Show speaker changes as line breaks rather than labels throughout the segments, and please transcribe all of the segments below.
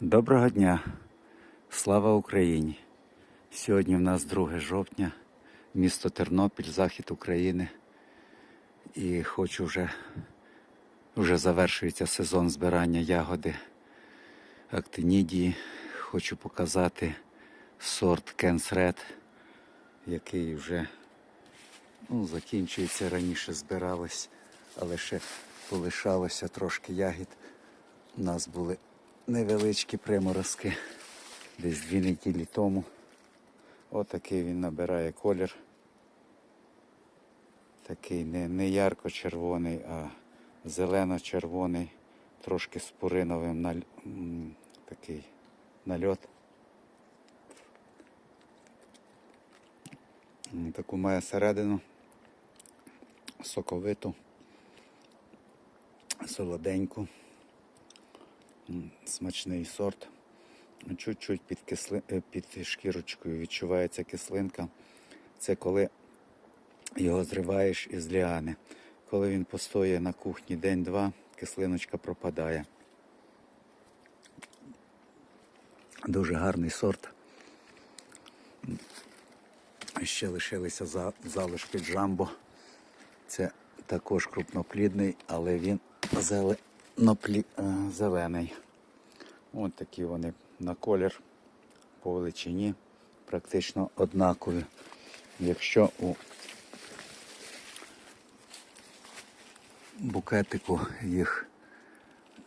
Доброго дня! Слава Україні! Сьогодні в нас 2 жовтня, місто Тернопіль, захід України. І хочу вже, вже завершується сезон збирання ягоди актинідії. Хочу показати сорт Кенс Ред, який вже ну, закінчується. Раніше збирались, але ще полишалося трошки ягід. У нас були невеличкі приморозки десь дві неділі тому. Отакий він набирає колір. Такий не, не ярко-червоний, а зелено-червоний, трошки з пуриновим наль... такий нальот. Таку має середину соковиту, солоденьку. Смачний сорт. Чуть-чуть під, кисли... е, під шкірочкою відчувається кислинка. Це коли його зриваєш із ліани. Коли він постоє на кухні день-два, кислиночка пропадає. Дуже гарний сорт. Ще лишилися залишки джамбо. Це також крупноплідний, але він зеленоплі... е, зелений. Ось такі вони на колір по величині практично однакові. Якщо у букетику їх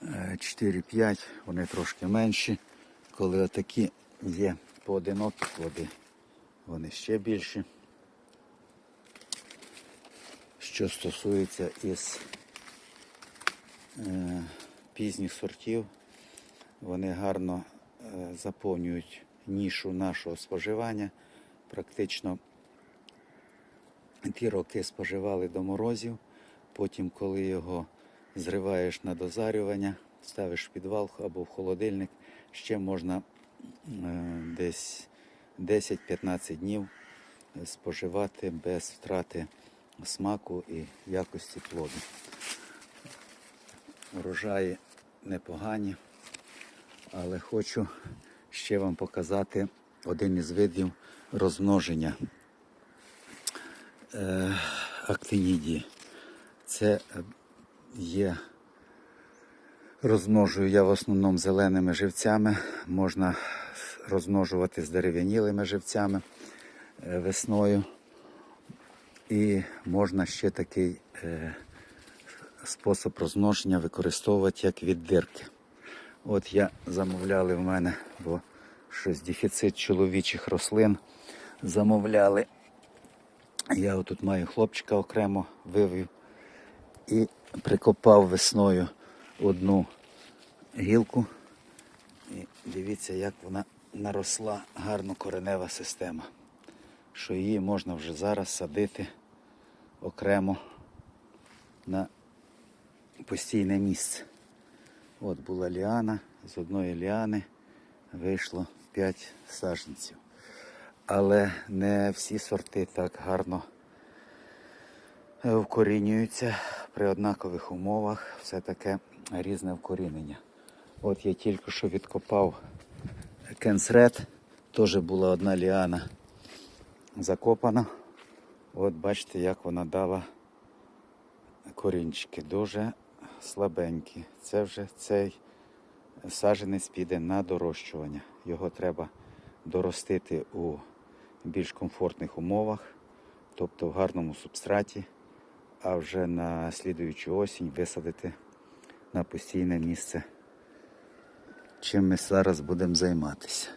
е, 4-5, вони трошки менші. Коли отакі є поодинокі плоди, вони ще більші. Що стосується із е, пізніх сортів, вони гарно е, заповнюють нішу нашого споживання. Практично ті роки споживали до морозів. Потім, коли його зриваєш на дозарювання, ставиш в підвал або в холодильник, ще можна е, десь 10-15 днів споживати без втрати смаку і якості плоду. Урожаї непогані, але хочу ще вам показати один із видів розмноження е, актинідії. Це е, є, розмножую я в основному зеленими живцями, можна розмножувати з дерев'янілими живцями е, весною. І можна ще такий спосіб розмноження використовувати як віддирки. От я замовляли в мене, бо щось дефіцит чоловічих рослин. Замовляли. Я отут маю хлопчика окремо вивів і прикопав весною одну гілку. І дивіться, як вона наросла гарно коренева система. Що її можна вже зараз садити окремо на постійне місце. От була ліана, з одної ліани вийшло 5 саджанців. Але не всі сорти так гарно е, вкорінюються при однакових умовах. Все таке різне вкорінення. От я тільки що відкопав кенсред, теж була одна ліана закопана. От бачите, як вона дала корінчики. Дуже слабенькі. Це вже цей саджанець піде на дорощування. Його треба доростити у більш комфортних умовах, тобто в гарному субстраті, а вже на слідуючу осінь висадити на постійне місце, чим ми зараз будемо займатися.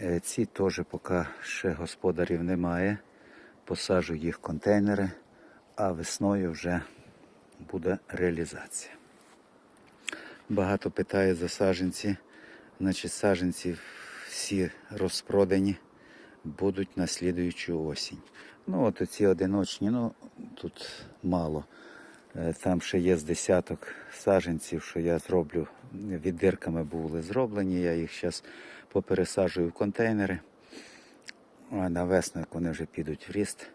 Е, Ці теж поки ще господарів немає. Посаджу їх в контейнери, а весною вже буде реалізація. Багато питає за саджанці. Значить, саджанці всі розпродані будуть на слідуючу осінь. Ну, от оці одиночні, ну тут мало. Е, Там ще є з десяток саджанців, що я зроблю віддирками були зроблені. Я їх зараз попересаджую в контейнери. А на весну, як вони вже підуть в ріст,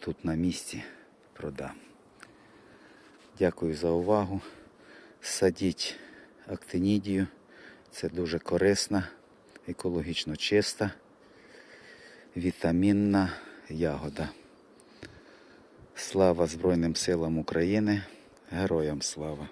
тут на місці продам. Дякую за увагу. Садіть актинідію. Це дуже корисна, екологічно чиста, вітамінна ягода. Слава Збройним силам України! Героям слава!